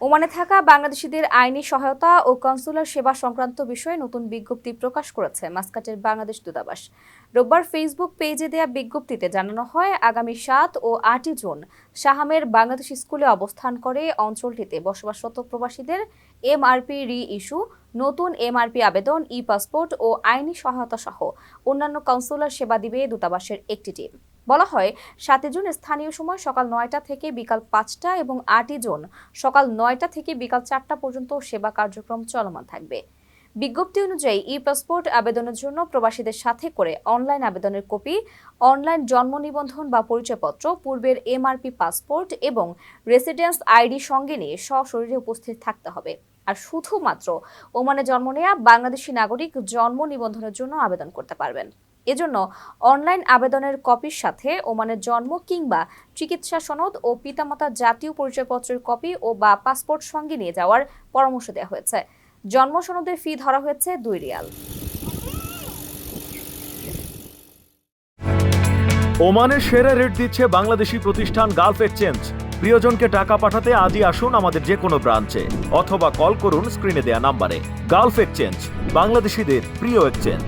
ওমানে থাকা বাংলাদেশিদের আইনি সহায়তা ও কনসুলার সেবা সংক্রান্ত বিষয়ে নতুন বিজ্ঞপ্তি প্রকাশ করেছে মাস্কাটের বাংলাদেশ দূতাবাস। রোববার ফেসবুক পেজে দেয়া বিজ্ঞপ্তিতে জানানো হয়, আগামী সাত ও আটই জুন শাহামের বাংলাদেশ স্কুলে অবস্থান করে অঞ্চলটিতে বসবাসরত প্রবাসীদের এমআরপি রি ইস্যু নতুন এমআরপি আবেদন ই পাসপোর্ট ও আইনি সহায়তা সহ অন্যান্য কনসুলার সেবা দিবে দূতাবাসের একটি টিম। বলা হয়, সাতই জুন স্থানীয় সময় সকাল নয়টা থেকে বিকাল পাঁচটা এবং আটই জুন সকাল নয়টা থেকে বিকাল চারটা পর্যন্ত সেবা কার্যক্রম চলমান থাকবে। বিজ্ঞপ্তি অনুযায়ী ই পাসপোর্ট আবেদনের জন্য প্রবাসীদের সাথে করে অনলাইন আবেদনের কপি, অনলাইন জন্ম নিবন্ধন বা পরিচয়পত্র, পূর্বের এমআরপি পাসপোর্ট এবং রেসিডেন্স আইডি সঙ্গে নিয়ে সশরীরে উপস্থিত থাকতে হবে। আর শুধুমাত্র ওমানে জন্ম নেওয়া বাংলাদেশি নাগরিক জন্ম নিবন্ধনের জন্য আবেদন করতে পারবেন। এজন্য অনলাইন আবেদনের কপির সাথে ওমানের জন্ম কিংবা চিকিৎসা সনদ ও পিতামাতার জাতীয় পরিচয়পত্রের কপি ও বা পাসপোর্ট সঙ্গে নিয়ে যাওয়ার পরামর্শ দেওয়া হয়েছে। জন্ম সনদের ফি ধরা হয়েছে দুই রিয়াল। ওমানের সেরা রেট দিচ্ছে বাংলাদেশি প্রতিষ্ঠান গালফ এক্সচেঞ্জ। প্রিয়জনকে টাকা পাঠাতে আজই আসুন আমাদের যে কোনো ব্রাঞ্চে, অথবা কল করুন স্ক্রিনে দেয়া নাম্বারে। গালফ এক্সচেঞ্জ, বাংলাদেশিদের প্রিয় এক্সচেঞ্জ।